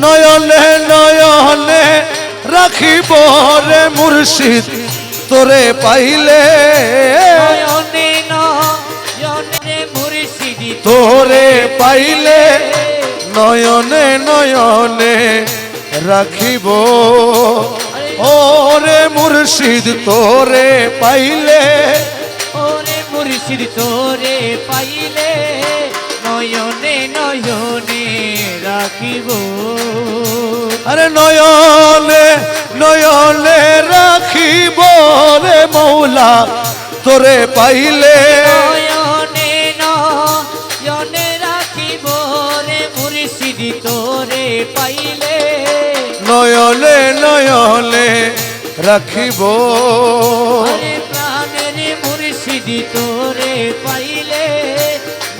নয়নে নয়নে রাখিব রে মুর্শিদ তোরে পাইলে। নয়নে নয়নে মুর্শিদি তোরে পাইলে। নয়নে নয়নে রাখিব। ওরে মুর্শিদ তোরে পাইলে। ওরে মুর্শিদ তোরে পাইলে। নয়নে নয়নে রাখিব। আরে নয়নে নয়নে রাখিব রে মৌলা তোরে পাইলে। নয়নে নয়নে রাখিব প্রাণের মুর্শিদ তোরে পাইলে।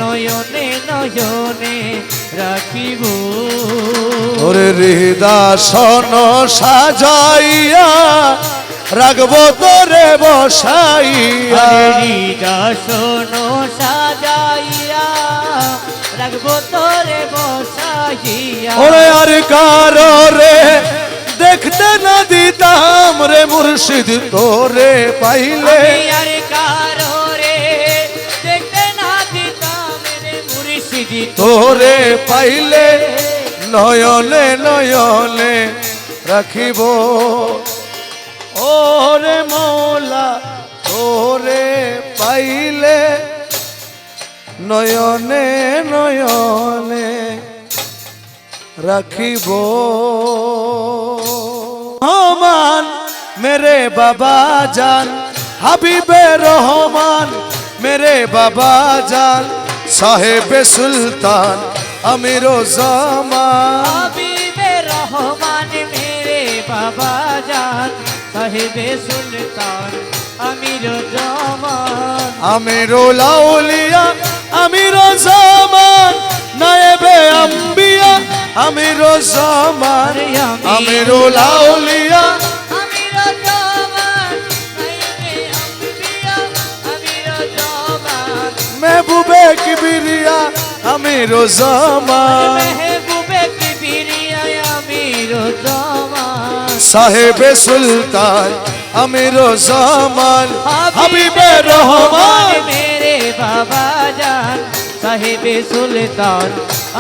নয়নে নয়নে রাখিব ওরে হৃদাসন সাজাইয়া রাখব তোরে বসাইয়া। দাসন সাজাইয়া রাখব তোরে বসাইয়া। ওরে আর কারও রে দেখতে না দিতাম রে মুর্শিদ তোরে পাইলে। আর কারও রে দেখতে না দিতাম রে মুর্শিদি তোরে পাইলে। নয়নে নয়নে রাখিব। ওরে মৌলা, তোরে পাইলে নয়নে নয়নে রাখিব। রহমান, মেরে বাবা জান, হাবিবে রহমান, মেরে বাবা জান, সাহেবে সুলতান আমিরো জামান হাবিবে রহমান মেরে বাবা জান সাহেবে সুলতান আমির জমান আমিরো লাউলিয়া আমিরো জামান নায়েবে আম্বিয়া আমিরো জামান আমিরো লাউলিয়া আমির জমান জমান সাহেবে সুলতান আমিরো জামান হাবিবে রহমান। মেরে বাবা জান। সাহেবে সুলতান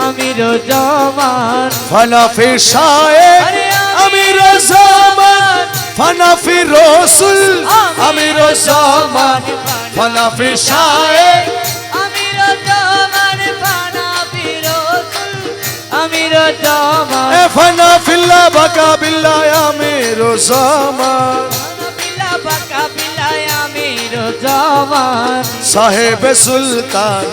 আমির জমান ফানাফি শায়েক আমিরো জামান ফানাফি রসুল আমিরো জামান ফানাফি শায়েক আমির জমান এ ফানাফিল্লা বাকা বিল্লা আমিরো জামান বিলা বাকা বিলাই আমির জমান সাহেবে সুলতান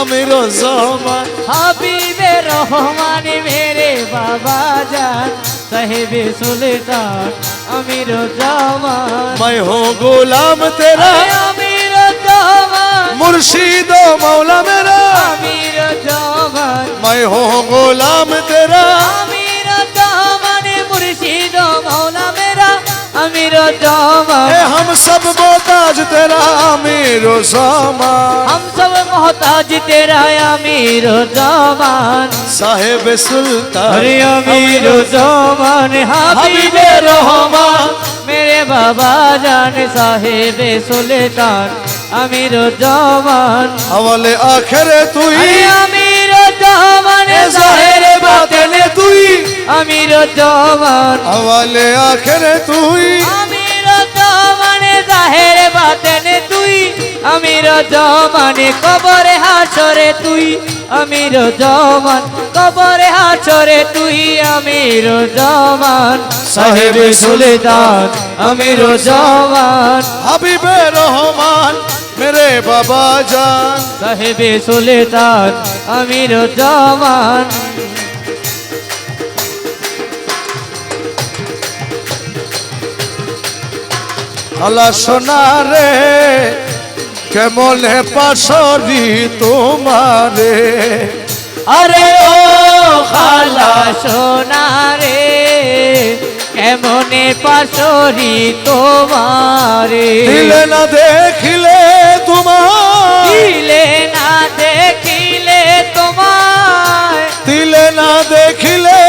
আমিরো জামান হাবিবে রহমান মেরে বাবা জান সাহেবে সুলতান আমির জমান मैं हूँ गुलाम तेरा আমির জমান मुर्शीद मौला मेरा আমির জমান मैं हो गुलाम तेरा। अमीर दामन मुर्शीद मौला मेरा अमीर दामन। हम सब मोहताज तेरा अमीर सामान हम सब मोहताज तेरा अमीर दामन साहेब सुल्तान अरे अमीर दामन हबीब रहमान। मेरे बाबा जान साहेब सुल्तान अमीर दामन हवाले आखिर तू अमीर জমানে জহের বাতেনে তুই। আমির জমান আওয়ালে আখেরে তুই। আমির জমানে জহের বাতেনে তুই। আমির জমানে কবরে হাসরে তুই। আমির জমান কবরে হাসরে তুই। আমির জমান সাহেব সুলেদান আমির জমান হাবিবে রহমান মেরে বাবা যান সাহেবে সুলেতান আমির জামান। আলা সোনারে কেমন পাশরি তোমারে? আরে ও খালা সোনারে কেমনে পাশরি তোমারে? দিলে না দেখিলে তোমার না দেখিলে তোমায়। দিলে না দেখিলে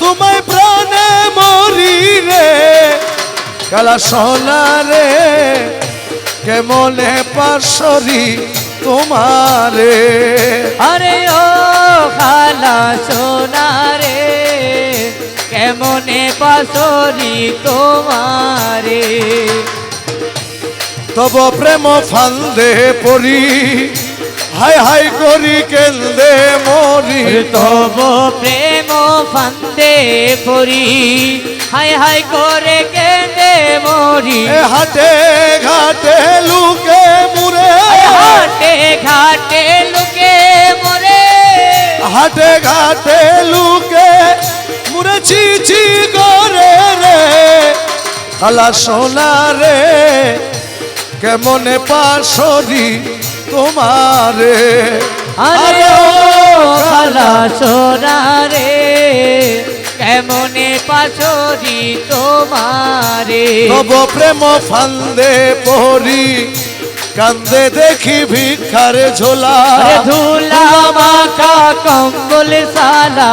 তোমায় প্রাণে মরি রে কালা সোনা কেমনে পাশরি তোমারে? আরে ও খালা সোনা কেমনে পাশরি তোমারে? তব প্রেম ফান্দে পরি। হাই হাই করি কেন্দে মরি। তব প্রেম ফান্দে পরি। হাই হাই করে কেঁদে মরি। হাটে ঘাটে লুকে মুরে হাটে ঘাটে লুকে মরে হাটে ঘাটে লুকে মুরে ছি ছি করে রে। কালা সোনা রে কেমনে পাশরি তোমারে? আরে ও খালা সোনা রে কেমনে পাশরি তোমারে? তব প্রেম ফান্দে পরি কান্দে দেখি ভিক্ষার ঝোলা। ধুলা মাখা কম্বল সালা।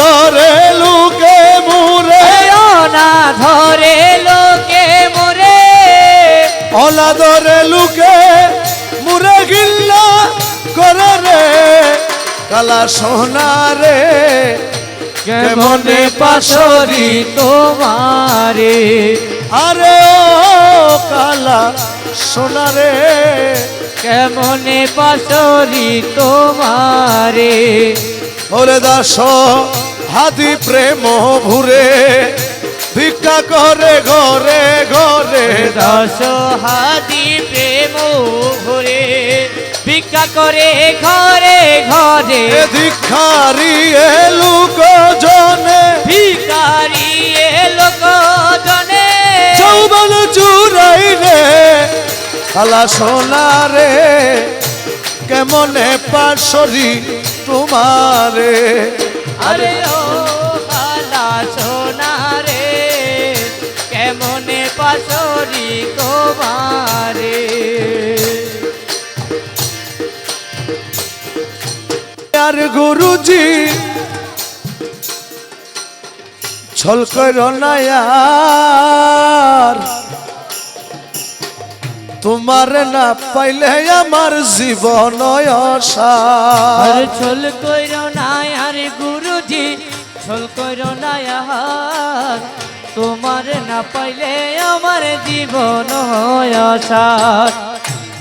ধরে লুকে মুরে না ধরে লোকে মোরে অলা ধরে লুকে মুরে গিল্লা করে রে। কালা সোনা রে, কেমনে পাশরি তোমারে? আরে ও কালা সোনা রে, কেমনে পাশরি তোমারে? ওরে দাস, হাতি প্রেম ভুরে ভিক্ষা করে ঘরে ঘরে দশ হাতি প্রেম ঘরে ভিক্ষা করে ঘরে ঘরে। ভিক্ষারি লুক জনে ভিকারি লোক জনে চৌবন চুরাই রে কালা সোনা রে কেমনে পাশরি তোমারে? আরে ও পাশরি তোমারে। আর গুরুজি ছল কর নায়ার তোমার না পাইলে আমার জীবন ছল আর গুরুজি ছল আহার তোমার না পাইলে আমার জীবন হয় আশার।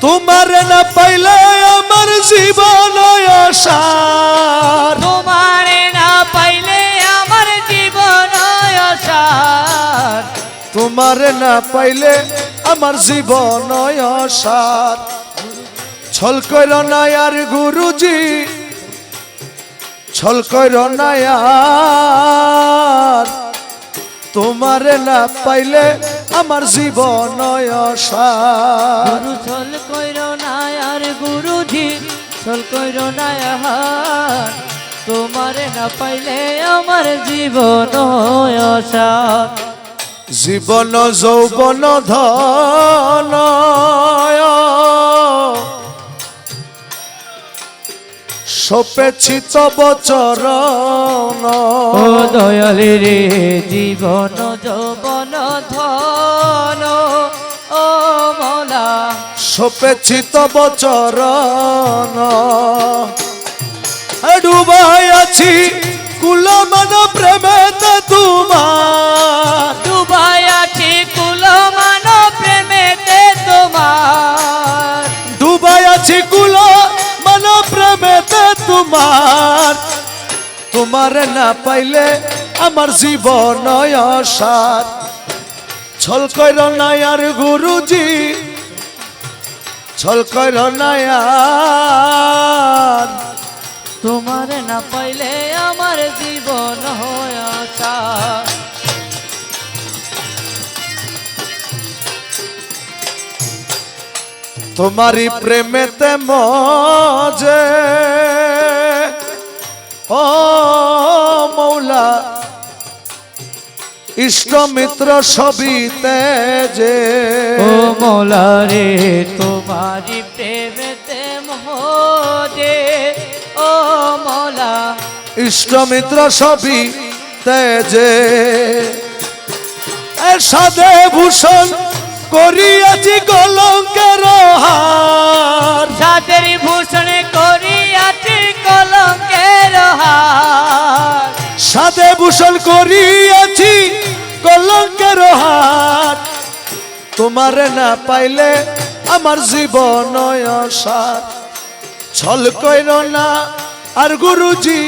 তোমার না পাইলে আমার জীবন অসার তোমার না পাইলে আমার জীবন আশার। তোমার না পাইলে আমার জীবন অসার ছল কইর নায়ার গুরুজি ছল কইর নায়ার তোমার না পাইলে আমার জীবন গুরু ছল কইর না আর গুরুজি ছল কইর না তোমার না পাইলে আমার জীবন জীবন যৌবন ধন। সপেছি তব চরণ। ও দয়ালে রে জীবন যৌবন ধন। ও মলা। সপেছি তব চরণ। ডুবাই আছি কুলমন প্রেমেতে তোমার। ডুবাই আছি কুলমান প্রেমেতে তোমার। ডুবাই আছি কুল মন প্রেমেতে তোমার। তোমার না পাইলে আমার জীবন অসার। ছল কইর নায়ার গুরুজি, ছল কইর নায়ার। তোমার না পাইলে আমার জীবন হয় আশার তোমারি প্রেমেতে মজে। ও মৌলা ইষ্ট মিত্র সবিতে যে ও মৌলা রে তোমারি প্রেমেতে মোহজে ও মৌলা ইষ্ট মিত্র সবই তেজে। সাদে ভূষণ করিয়াছি কলঙ্কের হার। সাদের ভূষণ করিয়াছি কলঙ্কের হার। সাদে ভূষণ করিয়াছি কলঙ্কের হার। তোমারে না পাইলে আমার জীবন সার। ছল কইর না আর গুরুজি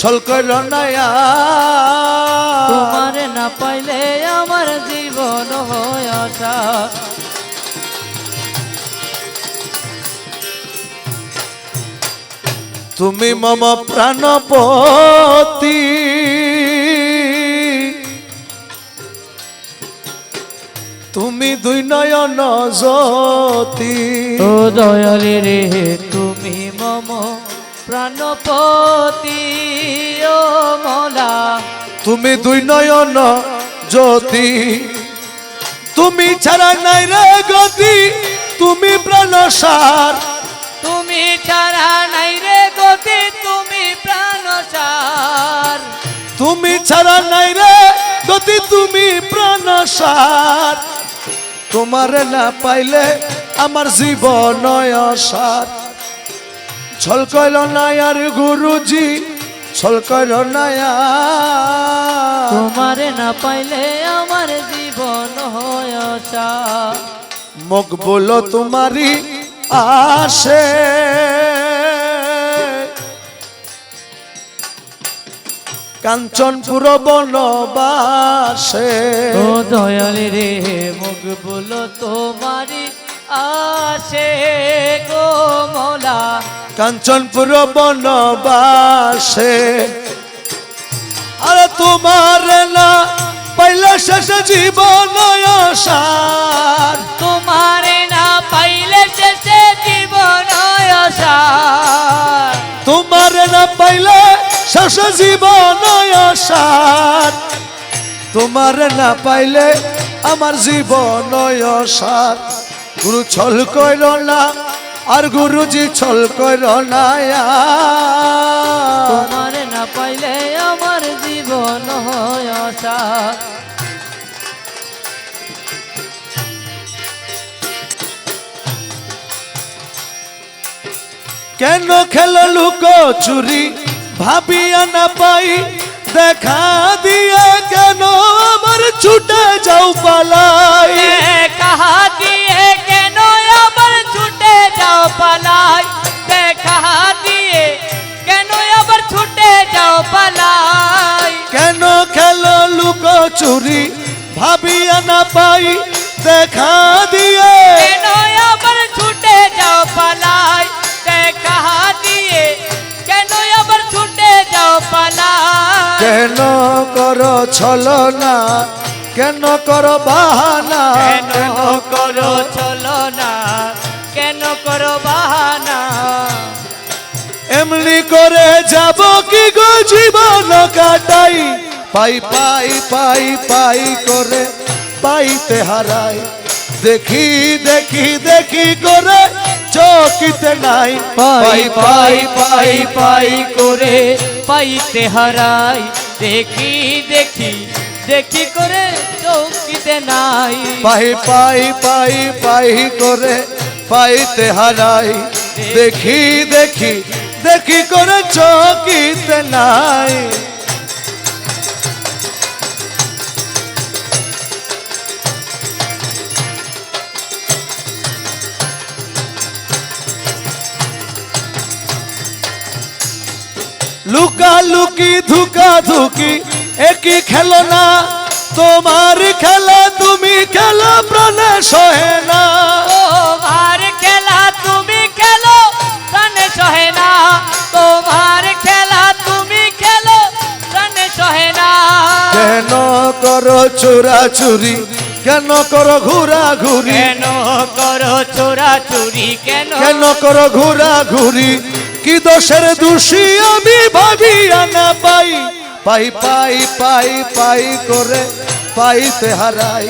ছল আর। তোমার না পাইলে আমার জীবন হয় অসার তুমি মম প্রাণপতি। তুমি দুই নয়ন জ্যোতি। ও দয়ালে রে তুমি মম প্রাণপতি ও মলা। তুমি দুই নয়ন জ্যোতি। তুমি ছাড়া নাই রে গতি তুমি প্রাণসার তুমি ছাড়া নাই রে গতি তুমি প্রাণসার তুমি ছাড়া নাই রে গতি তুমি প্রাণসার তোমার না পাইলে আমার জীবন সার ছল কইল না আর গুরুজি ছল কইল না আর। তোমার না পাইলে আমার জীবন হয় মুখ বলো তোমারি আসে। কাঞ্চনপুর বনবাসে। ও দয়ালে রে মুখ বলো তোমারি কাঞ্চনপুর বনবাসে। আরে তোমার না পাইলে শেষ জীবন সার তোমার না পাইলে শেষে জীবন অসার তোমার না পাইলে শেষ জীবন সার তোমার না পাইলে আমার জীবন সার গুরু ছল কইল না আর গুরুজি ছল। তোমার না পাইলে আমার জীবন হয় কেন খেল লুক চুরি? ভাবিয়া না পাই দেখা দিয়ে কেন আমার ছুটে যাও পালাই। কাহা যাও পালাই দেখা দিয়ে। কেন আবার ছুটে যাও পালাই? কেন খেল লুক চুরি? ভাবিয়া না পাই দেখা দিয়ে। কেন আবার ছুটে যাও পালাই? দেখা দিয়ে। কেন আবার ছুটে যাও পালাই? কেন কর ছল না? কেন কর বাহানা? কেন করো চলো না? করো বাহানা। এমনি করে যাব কি গো জীবন কাটাই? পাই পাই পাই পাই করে পাইতে হারাই। দেখি দেখি দেখি করে চকিতে নাই। পাই পাই পাই পাই করে পাইতে হারাই। দেখি দেখি দেখি করে চৌকিতে নাই। পাই পাই পাই পাই করে পাইতে হারাই। দেখি দেখি দেখি করে চকিতে নাই। লুকা লুকি ধুকা ধুকি একই খেলো না তোমার খেলা, তুমি খেলা, প্রাণে সহে না। খেলা তুমি খেলো প্রাণে সহে না। তোমার খেলা তুমি খেলো প্রাণে সহে না। কেন করো চোরা চুরি কেন করো ঘুরা ঘুরি কেন করো চোরা চুরি কেন কেন করো ঘুরা ঘুরি কি দোষের দোষী আমি ভাবিয়া না পাই। পাই পাই পাই পাই করে পাইতে হারাই।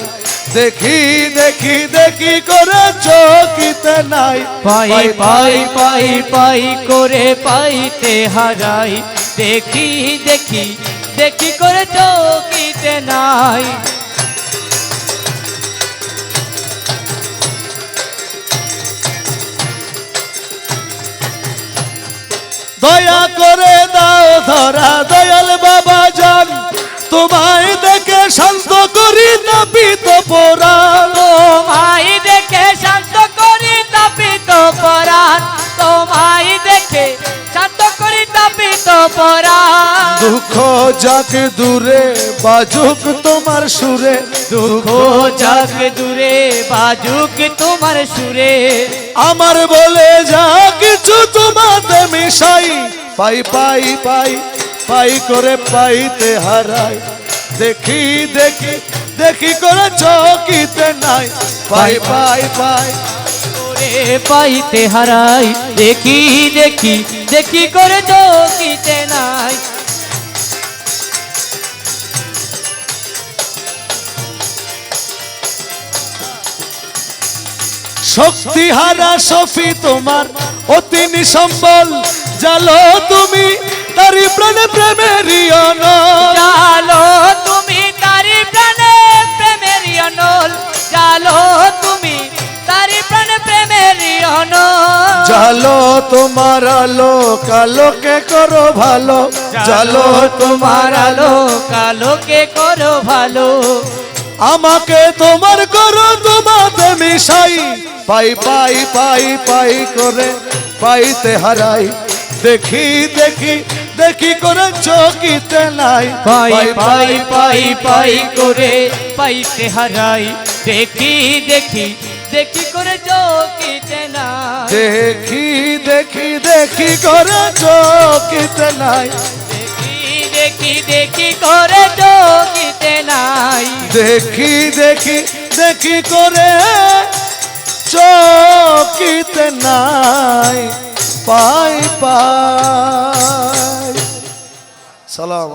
দেখি দেখি দেখি করে চকিতে নাই। পাই পাই পাই পাই করে পাইতে হারাই। দেখি দেখি দেখি করে চকিতে নাই। দয়া করে দাও ধরা দয়াল বাবা জান তোমার পরাণ দুঃখ যাকে দূরে বাজুক তোমার সুরে। দুঃখ যাক দূরে বাজুক তোমার সুরে। আমার বলে যা কিছু তোমাতে মিশাই পাই পাই পাই পাই করে পাইতে হারাই। দেখি দেখি দেখি করে চকিতে নাই। পাই পাই পাই করে পাইতে হারাই। দেখি দেখি দেখি করে চকিতে নাই। শক্তি হারা সফি তোমার অতি নিসম্বল। জালো তুমি তারি প্রাণে অনল। জালো তোমার আলো কালোকে করো ভালো। জালো তোমার আলো কালোকে করো ভালো। আমাকে তোমার করো তোমাতে মিশাই। পাই পাই পাই পাই করে পাইতে হারাই। দেখি দেখি দেখি করে চকিতে নাই। পাই পাই পাই পাই করে পাইতে হারাই। দেখি দেখি দেখি করে চকিতে না দেখি দেখি দেখি করে চকিতে নাই। দেখি দেখি দেখি করে চকিতে নাই। দেখি দেখি দেখি করে চকিতে নাই। পাই পাই। সালাম।